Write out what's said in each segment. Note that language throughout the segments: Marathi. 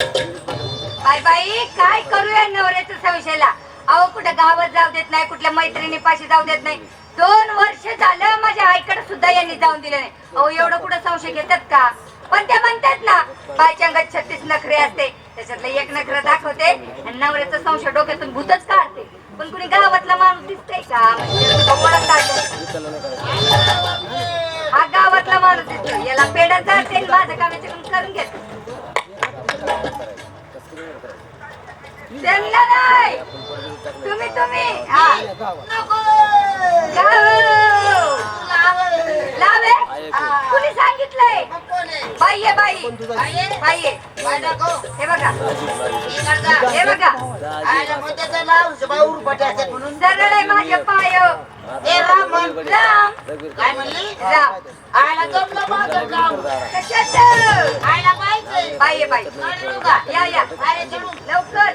बाय बाई काय करूया नवऱ्याच्या संशयाला? अहो कुठं गावात जाऊ देत नाही कुठल्या मैत्रिणी पाशी जाऊ देत नाही. दोन वर्ष झालं माझ्या आईकडे सुद्धा यांनी जाऊन दिलं नाही. अहो एवढं कुठं संशय घेतात का? पण त्या म्हणतात ना बायच्या अंगात छत्तीस नखरे असते. त्याच्यातलं एक नखरं दाखवते आणि नवऱ्याचा संशय डोक्यातून भूतच काढते. पण कुणी गावातला माणूस दिसतोय का? म्हणजे हा गावातला माणूस दिसतो याला पेढा जाते माझं काम याच्याकडून करून घेत. तुम्ही तुम्ही! हा. कुणी सांगितलंय? बाई आहे बाई. बाई. हे बघा. हे बघा. सरळ आहे माझे पाय राम काय म्हणली? राम आयला जमलं माझं काम कशाचं? आयला पाहिजे. बाई आहे बाई. अरे का या या. अरे चढू. लवकर.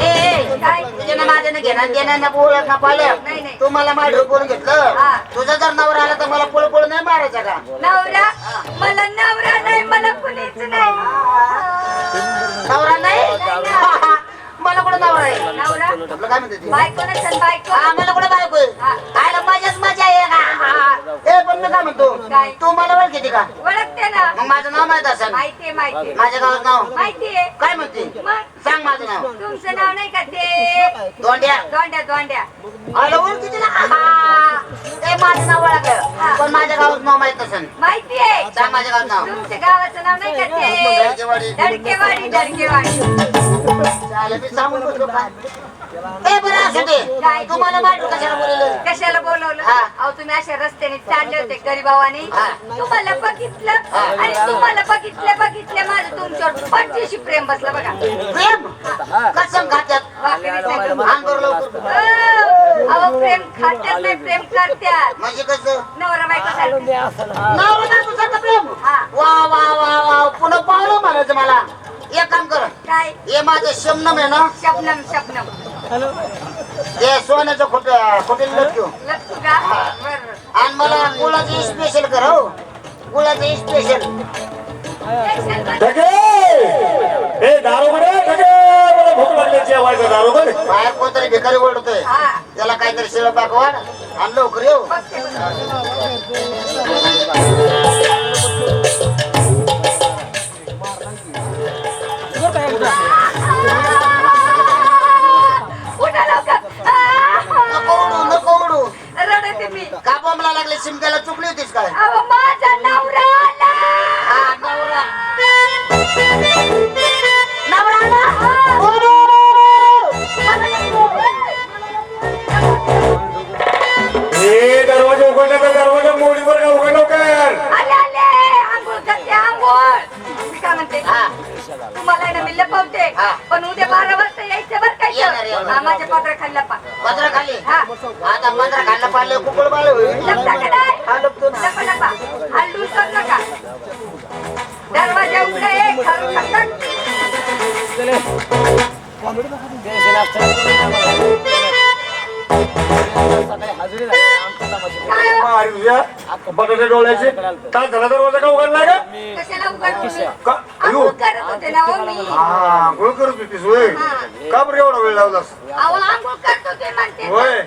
ए काय? तुझ्या माझ्यानं घेणं देणं ना बोल ना पाहिलं नाही, नाही. तू मला माझ्या बोलून घेतलं? हा. तुझा जर नवरा आला तर मला पोळ पोळ नाही मारायचा का? नवरा? मला नवरा नाही मला कुणीच नाही नवरा नाही मला कुठं नवरा आहे नवरा आपलं काय म्हणते ती? बायको नसेल बायको हा, मला कुठं बायको? आहे? हा. आयला माझ्याच मजा आहे. का ए पण मी काय म्हणतो? काय? तू मला ओळख किती का? ओळखते ना. मग माझं नाव माहीत असेल. माहितीये माहितीये माझ्या गावात नाव? माहितीये काय म्हणते? मग? सांग माझं नाव. तुमचं नाव नाही का ते? दोंड्या. दोंड्या दोंड्या. आलं ओळख किती ना ए माझं नाव ओळख. आहे. पण माझ्या गावात नाव माहीत असेल. माहितीये सांग माझ्या गावात नाव. तुमच्या गावाचं नाव नाही का. ते? दडकेवाडी दडकेवाडी चालेल, मी सांगून बसलो का? ए बरं असू दे. काय? तुम्हाला माहिती कशाला बोलवलं? कशाला बोलवलं? हा. अहो तुम्ही अशा रस्त्याने चालले होते गरीबावाने. हा. तुम्हाला बघितलं? आणि तुम्हाला बघितलं बघितलं माझं तुमच्यावर पंचवीशी प्रेम बसलं बघा. प्रेम? कसं खात्यात. अंगावर लवकर अहो अहो, प्रेम खात्यात नाही प्रेम करत्यात. म्हणजे कसं? नवरा बायको सारखं. नवरा बायकोसारखं प्रेम? हा. वा वा वा वा. पुन्हा पावलं म्हणायचं मला. एक काम कर. काय? हे माझं शमनम आहे ना? शबनम शबनम. ते सोन्याचं खोट खोटेल लटकू आणि मला गुळाचं स्पेशल कर हो. गुळाचं स्पेशल ढगे! ए दारोगडे ढगे! मला भूक लागली जेवायचं दारोगड बाहेर कोणतरी भिकारी ओरडतोय. हा. त्याला काहीतरी शिळ पाक वाढ आणि लवकर येऊ. मी का बॉम्बला लागले शिमक्याला चुकली होतीस काय? अहो माझा नवरा आला! हा, नवरा. आता पंधरा खाल्लं पाहिलं कुकड हा, नका दरवाजा उघडा आहे खरं खटखट. काय हो? बटाटे डोळ्याचे. तास झाला दरवाजा का उघडला का? कशाला उघडू मी? आंघोळ करत होते ना हो मी. हा गोळ करत होतीस होय. का बरं एवढा वेळ लावलास अहो आंघोळ करत होते म्हणते. होय.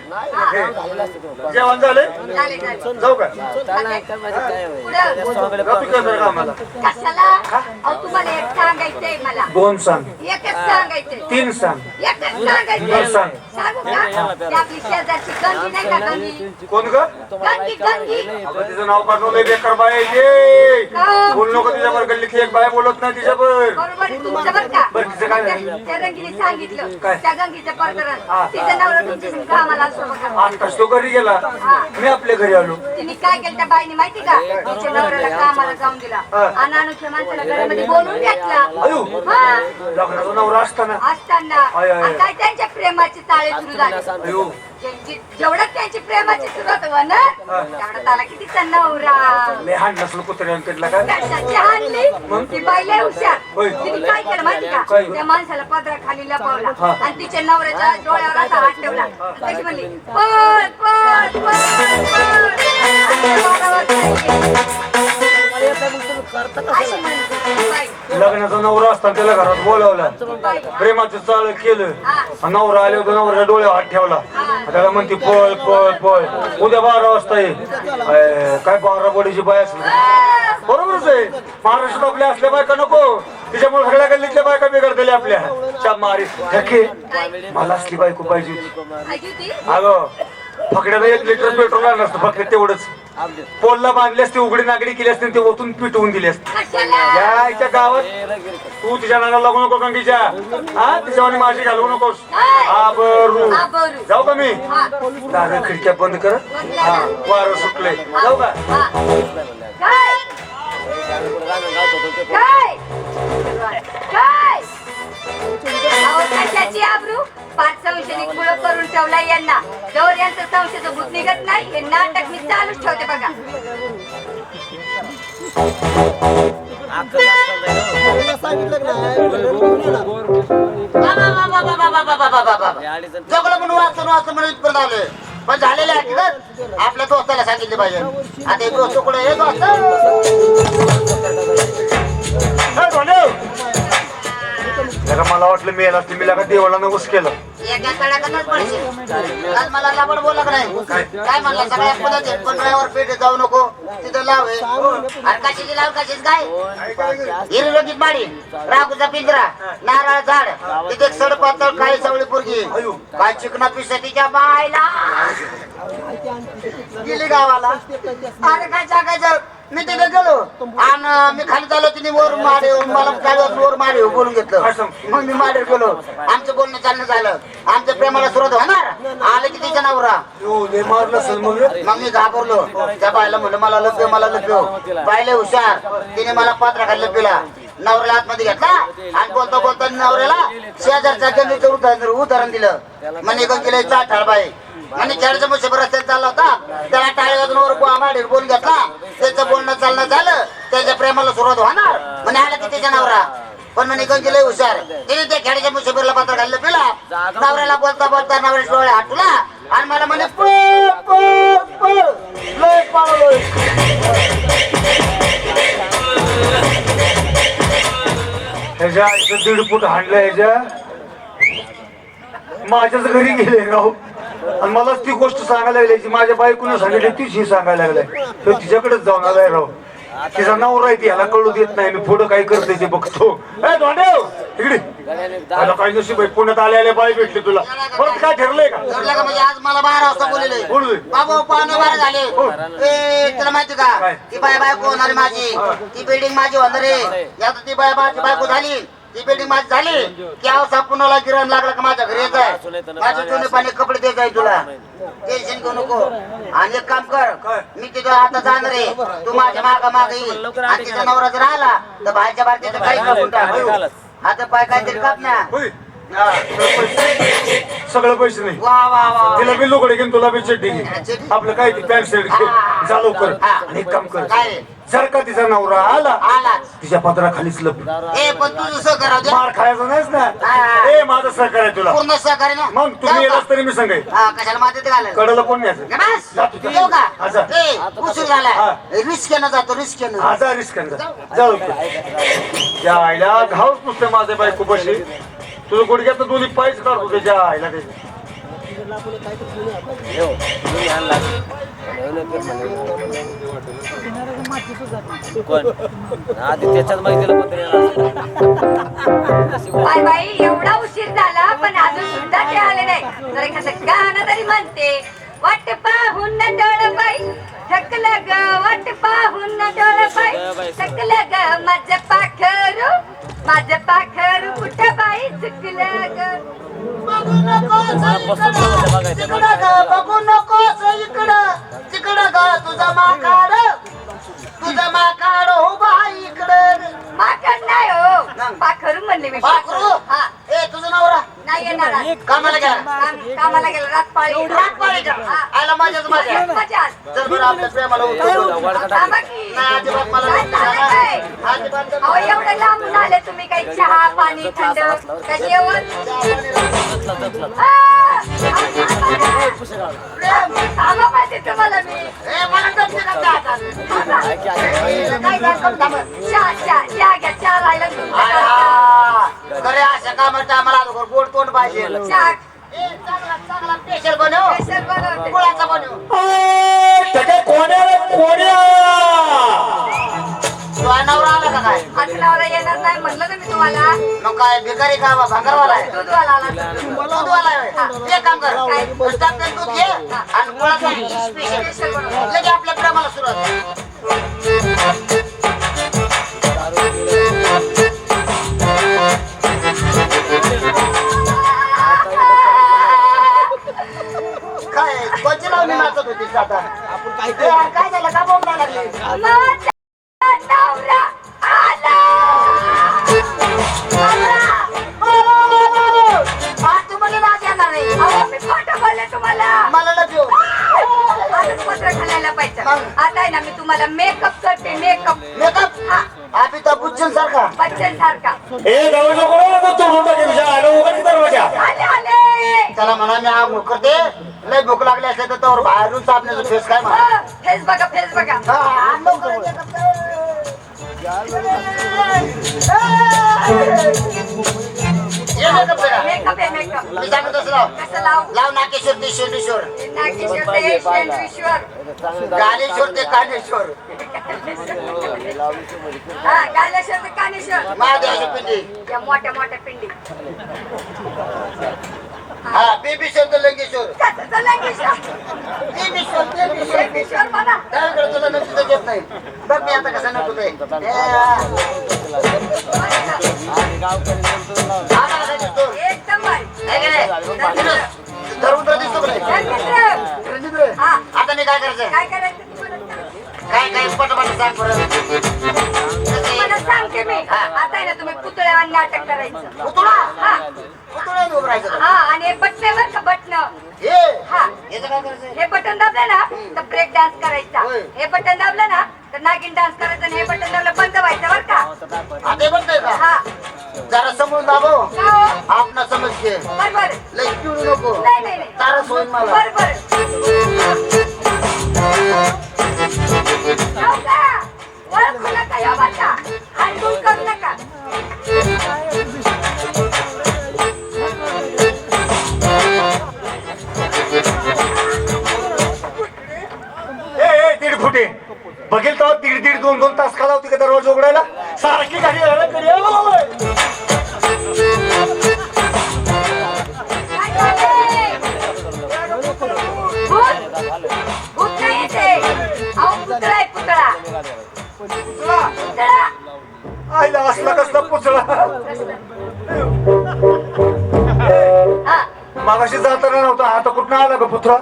जेवण झाले? झाले झाले. जाऊ का? पुढं. जा पिकं कामाला कशाला? अहो तुम्हाला एक सांगायचंय मला. दोन सांग. एकच सांगायचंय. तीन सांग. एकच सांगायचंय. सांग. का? ती आपली शेजारची गंगी नाही का गंगी? कोण ग? गंगी गंगी. अगं तिचं नाव पाठवलंय बेकार बाय आहे. ये! का? बोल नको तिच्यावर गल्लीतली एक बाय बोलत नाही तिच्यावर बरोबर आहे तुमचं बरं का? बरं, तिचं काय झालं? त्या सांगितलं. काय? त्या गंगीचं प्रकरण. हा. तिचं नवरा तुमच्या संग कामाला असतो बघा. आताच तो घरी गेला. मी आपल्या घरी आलो. तिने काय केलं त्या बाईने माहिती का? तिच्या नवऱ्याला कामाला जाऊन दिला. हा. आणि अनुच्या माणसाला घरामध्ये बोलून घेतला. अयो! हा. लग्नाचा नवरा असताना. असताना. आय, आय, आय. आणि काय त्यांच्या प्रेमाची ताळे सुरू झाले. अयो. ज्यांची- जेवढं त्यांची प्रेमाची सुरुवात तेवढं त्याला किती लय हाण नसलं कुत्र्यानं तिथला काय कशाची हाणली ती बाई लय हुशार. होय. तिने काय केलं माहिती का? काय? त्या माणसाला पदरा खाली लपवला हा. आणि तिच्या नवऱ्याच्या डोळ्यावर असा हात ठेवला. कशी म्हणली पळ पळ पळ पळ आणि त्या लग्नाचा नवरा असताना त्याला घरात बोलावला. प्रेमाचं चाळ केलं. आणि नवरा आले होते नवऱ्या डोळ्यावर हात ठेवला. त्याला म्हणते पळ पळ पळ. उद्या बारा वाजता ये अय, काय बारा बडीची बाय असली? बरोबरच आहे. महाराष्ट्रात आपल्या असल्या बायका नको. तिच्यामुळे सगळ्या गल्लीतल्या बायका बिघडतल्या आपल्या. च्या मारी ठके मला असली बायको पाहिजे होती? अगं फकड्याला एक लिटर पेट्रोल आणलं असतं फक्त तेवढंच. पोलला बांधली असते उघडी नागडी केली असते ते ओतून पिटवून दिली असते. कशाला? या इच्या गावात तू तिच्या नाला लागू नको गंगीच्या. हा? तिच्यावर माझी घालवू नकोस. आबरू. आबरू. जाऊ का मी? हा. दादा खिडक्या बंद कर. हा वारं सुटले जाऊ का? हा. काय? काय? काय? अहो, कशाची आबरू? पाच संशयिक मुळे करून ठेवला यांना. जवळ यांचं संशयचं भूत निघत नाही. हे नाटक मी चालूच ठेवते बघा. जगलं म्हणून म्हणून इथपर्यंत आलोय. पण झालेले हकीकत आपल्या दोस्ताला सांगितले पाहिजे. आता हे दोस्त कुठे हे दोस्त. ए, धोंडेव! जरा मला वाटलं मी याला मी लगा देवाला नकोस केलं. एका पडशील आज मला लाबड नाही. काय म्हणला सगळ्या पुण्यात पण ड्रायव्हर जाऊ नको. तिथं लाव हे. आणि कशाची लाव कशीच काय? हिरलोकीत माडी. राखूचा पिंजरा नारळ झाड. तिथे सड पातळ काळी सावळी पुरगी. काय चिकना पिसा तिच्या बायला गेली गावाला. अरे काय सांगायचं मी तिथे गेलो. आणि मी खाली चाललो तिने वर माडे मला चालू वर माडे बोलून घेतलं. मग मी माडे गेलो. आमचं बोलणं चालणं झालं. आमच्या प्रेमाला सुरुवात होणार. आले की तिच्या नवरा. मग मी घाबरलो. त्या बायला म्हणलं मला लग्न मला लग्न बायले हुशार. तिने मला पात्र खाल्लं पिला नवऱ्याला आतमध्ये घेतला. आणि बोलता बोलता नवऱ्याला शेजारच्या गंगेचं उदाहरण उदाहरण दिलं. म्हणे चाट चाठाळ बाई. आणि खेळच्या मुशीबर रस्त्यात चालला होता. त्याला टाळेवाजून वर माडीवर बोलून घेतला. त्याचं बोलणं चालणं झालं. त्याच्या प्रेमाला सुरुवात होणार. म्हणे आला की त्याच्या नवरा पण म्हणे गंगेला हुशार. तिने त्या खेड्याच्या मुशीबरला पात्र घाललं पिला. नवऱ्याला बोलता बोलता नवऱ्याच्या डोळे हाटला. आणि मला म्हणे लय ह्याच्या दीड फूट हाणलं ह्याच्या. माझ्याच घरी गेले राव. आणि मलाच ती गोष्ट सांगायला लागली माझ्या बायकोनं सांगितली तीच ही सांगायला लागलाय तो तिच्याकडेच जाऊन आलाय राव. तिचा नवरा आहे ती ह्याला कळू देत नाही मी पुढं काय करते ते बघतो. ए धोंडेव इकडे. आता काय नशीब आहे पुण्यात आले आले बाई भेटली तुला. परत काय ठरलंय का? ठरलं का म्हणजे आज मला बारा वाजता बोलले बोलू. बाबा पाहुणे बारा झाले. ए तुला माहिती का? काय? ती बाय बायको होणार माझी. ती बिल्डिंग माझी होणार आहे. आता ती बाय बायको झाली. ती बिल्डिंग माझी झाली. की अवसा पुन्हा गिरण लागला का माझ्या घरी आहे माझे जुने पाणी कपडे देत आहे तुला. टेन्शन घेऊ नको. आणि एक काम कर? मी तिथं आता जाणार आहे. तू माझ्या मागा माग येईल आणि तिचा नवरा जर आला तर बाहेरच्या बाहेर तिथं काही कापून टाक. आता पाय काहीतरी काप ना. सगळं पैसे नाही. वा वा वा तिला बी लोकडे घेऊन तुला बी चड्डी घे आपलं काय ते पॅन्ट शर्ट घे. जा लवकर. आणि एक काम कर? जर का तिचा नवरा आला आलाच तिच्या पदराखालीच लप. ए पण तू दे. मार खायचा नाहीस ना? ए माझं सहकार्य आहे तुला. पूर्ण सहकार्य ना? मग तुम्ही जाऊ येलास का? तरी मी सांगेन हा, कशाला मातीत घालायला कडला कोण न्यायचं? गे बस. जातो तू येऊ का? हा, जा. ए उशीर हा. झालाय रिस्केनं जातो रिस्केनं आजा रिस्क जा लवकर त्या आईला घाऊच नुसतं माझ्या बायको बशी तुझं गुडघ्यात दोन्ही पायच काढतो त्याच्या आईला ते कोण? आधी त्याच्यात माहितीला पत्र बाय बाई एवढा उशीर झाला पण अजून सुद्धा ते आले नाही. जर एखादं गाणं तरी म्हणते. वाट पाहून न डोळ बाई थकलं ग वाट पाहून न डोळ बाई. थकलं ग माझं पाखरू. माझं पाखरू कुठं बाई चुकलं ग? बघू इकडं. तिकडं ग, बघू नकोस इकडं. तिकडं ग तुझा माकाड तुझा माकाड उभा इकडं. माकड नाही हो. पाखरू म्हणले मी. पाखरू? हा. नाही येणार आज. कामाला गेला काम- कामाला गेला रातपाळी रातपाळी का? आयला माझ्याच माझ्या मजा आज. जर बरं आपल्या प्रेमाला उतरवलं. थांबा की. नाही, अजिबात मला काय नाही चाललंय काय? अजिबात नाही. अहो एवढं लांबून आले तुम्ही काही चहा पाणी थंड काय जेवण आ, आ, थांबा पाहिजे तुम्हाला मी ए, मला जमते ना त्या हातात. काय की आहे? ए, काय काय करून थांबा. चहा चहा चहा घ्या चहा राहिला तुमच्या आ, खरे अशा कामाच्या आम्हाला अगोदर गोड तोंड पाहिजे. चहा ए, चांगला चांगला स्पेशल बनव. स्पेशल बनवते गुळाचा बनव. त्याच्या कोण्या रे, कोण्या? तुझा नवरा आला का काय? आठवड्याला येणार नाही म्हणलं ना मी तुम्हाला. मग काय भिकारी का बा, भांगरवाला आहे? दूधवाला आला. दूधवाला आहे. एक काम कर. टाकते दूध घे आणि गुळाचा स्पेशल स्पेशल बनव. लगे आपल्या प्रेमाला सुरुवात आता आपण काय काय झालं? का बोंबला लागली? मला न देऊ आहे ना मी तुम्हाला मेकअप करते मेकअप मेकअप हा. अमिताभ बच्चन सारखा. बच्चन सारखा ए आलं उघड दरवाजा आले आले. त्याला म्हणा मी आंघोळ करते. लय भूक लागली असेल तर त्यावर बाहेरून चापण्याचं फेस काय म्हणा. फेस बघा फेस बघा. हा, हा, लवकर ये makeup करा. मेकअप आहे मेकअप. मी सांगत असं लाव कसं लाव? लाव नाकेश्वर ते शेंडेश्वर नागेश्वर ते शेंद्रेश्वर गालेश्वर ते कानेश्वर. हा गायलेश्वर ते कानेश्वर. महादेवाची पिंडी. या मोठ्या मोठ्या पिंडी. हा बेबीश्वर ते लंगेश्वर. म्हणा. त्याकडे तुला नक्कीच येत नाही. बघ मी आता कसं नको ते. एकदम दिसतो का नाही? हा. आता मी काय करायचं? काय करायचं सांग. काय काय पटपट सांग बरं. तुम्हाला सांगते मी. आता आहे ना तुम्ही पुतळ्यावर नाटक करायचं. पुतळा? हा पुतळ्यात उभं राहायचं हा आणि बटण्यावर का बटन हे हा बटन दाबलं ना तर ब्रेक डान्स करायचा. हे बटन दाबलं ना तर नागिन डान्स करायचा आणि हे बटन दाबलं बंद व्हायचं बरं का? आता हा. जरा समोर दाबव का हो? आपणा समज घे. बरोबर. लई नको. नाही नाही मला. बरोबर. हो? ओळखू नका या बाचा. बघेल तर दीड दीड दोन दोन तास काला होती का दरवाजा उघडायला सारखी गाडी यायला कधी ते. पुतळा आहे, पुतळा. पुतळा. आईला असला कसला हा, मागाशी जाताना नव्हता आता कुठं आला का पुत्रा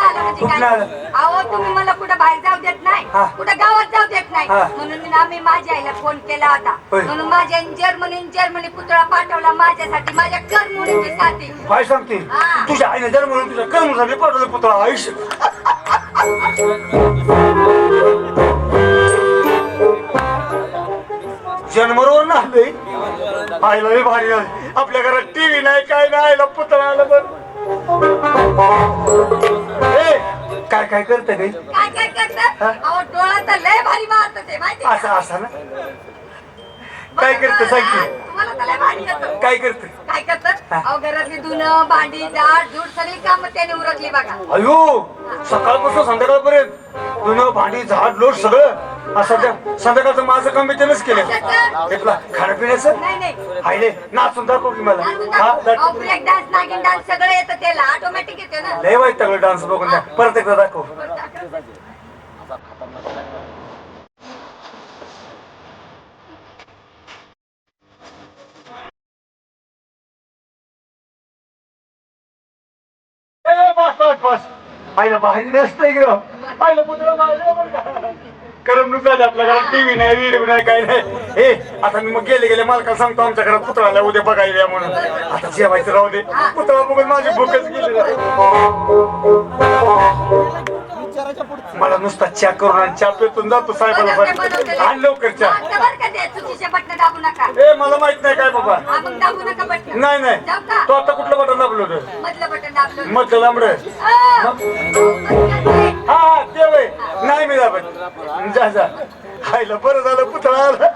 म्हणजे? अहो, तुम्ही मला कुठं बाहेर जाऊ देत नाही हा. कुठं गावात जाऊ देत नाही हा. म्हणून मी मी माझ्या आईला फोन केला होता होय. म्हणून माझ्या जर्मनी जर्मनी पुतळा पाठवला माझ्यासाठी माझ्या करमुनीची साठी काय सांगते हा. तुझ्या आईने जर म्हणून तुझ्या कर्म झाले पाठवलं पुतळा आयुष्य जन्मरोवर ना आईला भारी झालं आपल्या घरात टीव्ही नाही काय नाही आईला पुतळा आला ए, काय काय करत काही काय काय? अहो डोळा तर लय भारी मारत ते माहिती असं? असं ना काय करतं? सांग हा, की. तुम्हाला तर लय भारी येतं. काय करत? काय करतात? अहो घरातली धुणं भांडी झाड झूड सगळी काम त्याने उरकली बघा. अयो सकाळपासून संध्याकाळपर्यंत धुणं भांडी झाड लोट सगळं असं सध्या संध्याकाळचं माझं काम मी त्यानंच केलं. हे तुला खाण्यापिण्याचं नाही नाही. हायले नाचून दाखव की मला. हा ब्रेक डान्स नागिन डान्स सगळं येतं त्याला. ऑटोमॅटिक येते ना. लय वाईट सगळं डान्स बघून द्या. परत एकदा दाखव. पहिलं बाहेर नसतंय ग. पहिलं पुतळा बाहेर करमणूक झाली आपल्या घरात टीव्ही नाही व्हिडिओ नाही काय नाही. हे आता मी मग गेले गेले मालकाला सांगतो आमच्या घरात पुतळाला उद्या बघायला या म्हणून. आता जेवायचं राहू दे. पुतळा बघून माझी भूकच गेली. मला नुसता चहा करून आणि चहा पेटून जातो साहेबाला पण आणि लवकर चहा. आता बरं का ते चुकीचे बटन दाबू नका. ए मला माहीत नाही काय बाबा. मग दाबू नका बटन नाही नाही. तो आता कुठलं बटन दाबलं मधलं बटन दाबलं मधलं लांबड! हा हा ते वय नाही मी दाबत. जा जा. खायला बरं झालं पुतळा आला.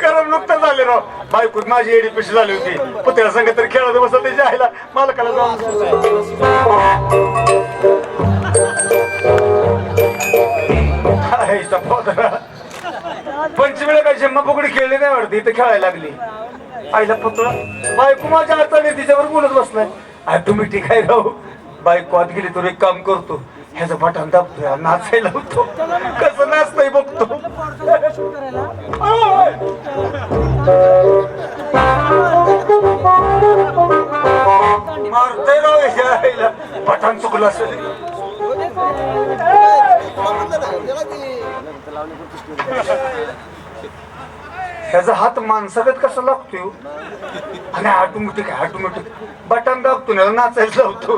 करम नुकतं झाले राव. बायकोत माझी एडी पिशी झाली होती. पुतळ्या संग तर खेळत बसत त्याच्या आईला. मालकाला जाऊन. आईचा पोतळा पंचमीला काय शम्मा खेळली नाही वाटते इथं खेळायला लागली. आईला पुतळा. बायको माझ्या हाताने तिच्यावर बोलत बसलाय. ठीक आहे राहू बायको आत गेली तर एक काम करतो. ह्याचं बटन दाबतोय नाचायला होतो. कसं नाचतंय बघतो. मारतय राव आईला. बटन चुकलं असेल. ह्याचा हात माणसागत कसा लागतोय? आणि ऑटोमॅटिक ऑटोमॅटिक बटन दाबतो नाचायला लावतो.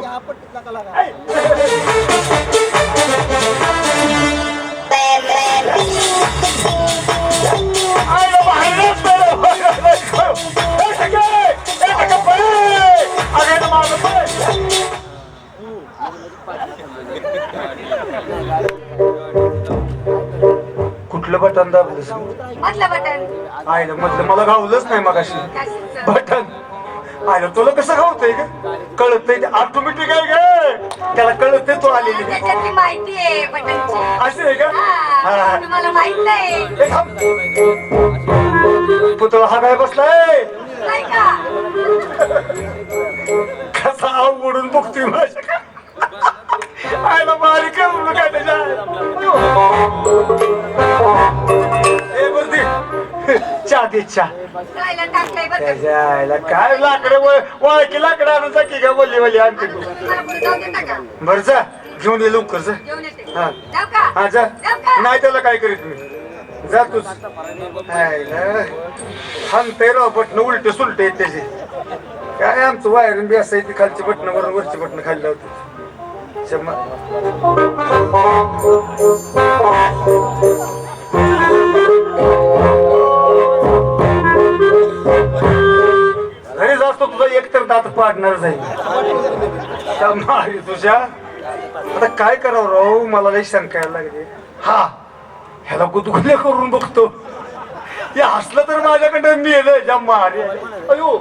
कुठलं बटन दाबलंस बटन. आईला म्हटलं मला गावलंच नाही मगाशी? बटन. आयला तुला कसं गावतंय का कळत नाही ऑटोमॅटिक आहे ग. त्याला कळत तो आलेली. त्याच्यातली माहिती आहे बटनची. असे आहे का? हा, हा. तुम्हाला माहीत नाही. ए, थांब. पुतळा हा काय बसलाय? नाही का? कसा आवडून बघतोय माझ्या चहा जायला टाकलंय बरं. का? त्याच्या आईला काय लाकडं वळकी लाकडं आणून जा की का बोलली बोलली आणते तू मला पुढे जाऊ देता का? बर जा घेऊन ये लवकर जा. जेवण येते. हा. जाऊ का? हा जा. जाऊ का? नाही त्याला काय करीत मी? जा तूच. थांबते राव बटन उलटे सुलटे आहेत त्याचे. काय आमचं वायरन बी असायची खालची बटन वरून वरची बटन खाली लावतो. शंभर तर दात पाडणार जाईल तुझ्या. आता काय करावं राव? मला लई शंका यायला लागली. हा ह्याला गुदगुल्या करून बघतो. हे हसलं तर माझ्याकडे मेलं ज्या मारी अयो.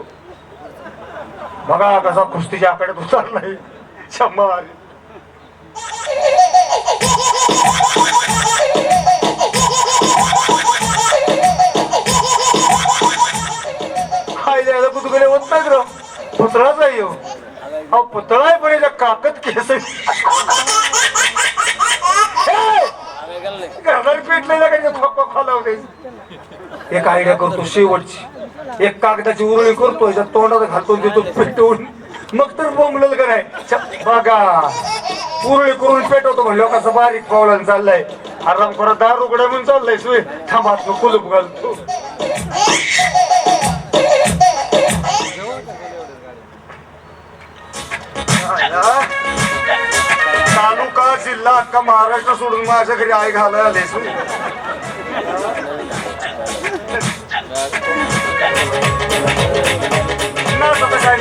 बघा कसा कुस्तीच्या आकड्यात उतरलाय. शंभर हाय द्यायला गुदगुले होत नाही पुतळाच आहे अहो पुतळा आहे पण याच्या काकत केस घरात पेटलेला का खोका खालावते एक आयडिया करतो शेवटची. एक कागदाची उरळी करतो याच्या तोंडात घालतो देतो पेटवून. मग तर बोंबलेलं का नाही बघा. उरळी करून पेटवतो म्हणलं कसं बारीक पावलानं चाललाय. आराम करत दार उघड्या म्हणून चाललाय सुय थांबात कुलूप घालतो. तालुका जिल्हा अख्खा महाराष्ट्र सोडून माझ्या घरी आई घालायला आलेस नाच काय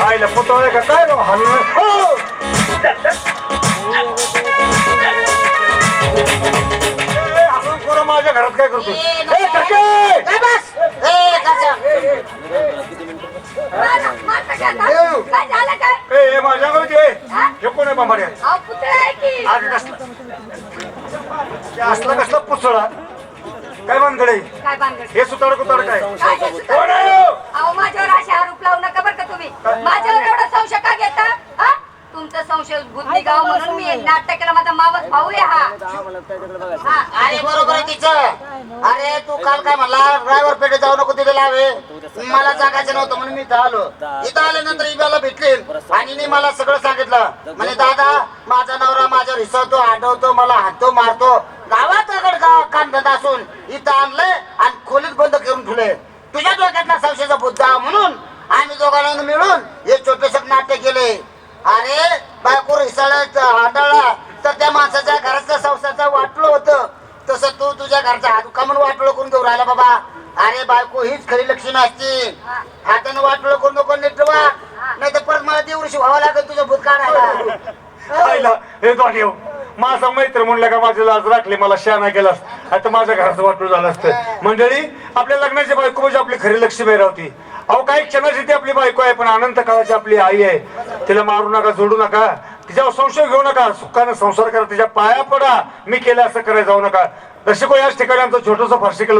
आईला पुतळे का? काय राव हलून हो! माझ्या घरात काय करतो बांबाड्या आग कसला असला कसला पुसळा काय भानगडे काय हे सुताड कुताड काय? हो? अहो माझ्यावर असे आरोप लावू नका बरं का तुम्ही. माझ्यावर एवढा संशय का घेता? तुमचा संशय बुद्धी गाव म्हणून मी नाटक केलं. माझा मावस भाऊ आहे हा. हा अरे बरोबर आहे तिचं. अरे तू काल काय म्हणला? ड्रायव्हर पेठे जाऊ नको तिथे लावे. मला जागायचं नव्हतं म्हणून मी इथं आलो. इथं आल्यानंतर इब्याला भेटली आणि मी मला सगळं सांगितलं. म्हणे दादा माझा नवरा माझ्यावर हिसवतो आठवतो मला हातो मारतो. गावात अगड गाव कामधंदा असून इथं आणलंय आणि खोलीत बंद करून ठेवले तुझ्या डोक्यातला संशयाचा बुद्धा म्हणून आम्ही दोघांना मिळून हे छोटेसे नाट्य केले. अरे बायकोर हाताळला तर त्या माणसाच्या घरातल्या संसारचा वाटलं होतं. तसं तू तुझ्या घरचा हात का म्हणून वाटलं करून घेऊ राहिला बाबा. अरे बायको हीच खरी लक्ष्मी असती हातानं वाटलं कोण नको नीट वाट नाही तर परत मला देवऋषी व्हावं लागेल तुझं भूत काढायला. हे देव माझा मैत्र म्हणलं का माझी लाज राखली मला शहाणा केला आता माझ्या घराचं वाटून झालं असतं. मंडळी आपल्या लग्नाची बायको म्हणजे आपली खरी लक्ष्मी राहती अहो काही क्षणाची ती आपली बायको आहे पण अनंत काळाची आपली आई आहे. तिला मारू नका जोडू नका. तिच्यावर संशय घेऊ नका. सुखानं संसार करा. तिच्या पाया पडा. मी केलं असं करायला जाऊ नका. दर्शको याच ठिकाणी आमचं छोटंसं फार्सिकल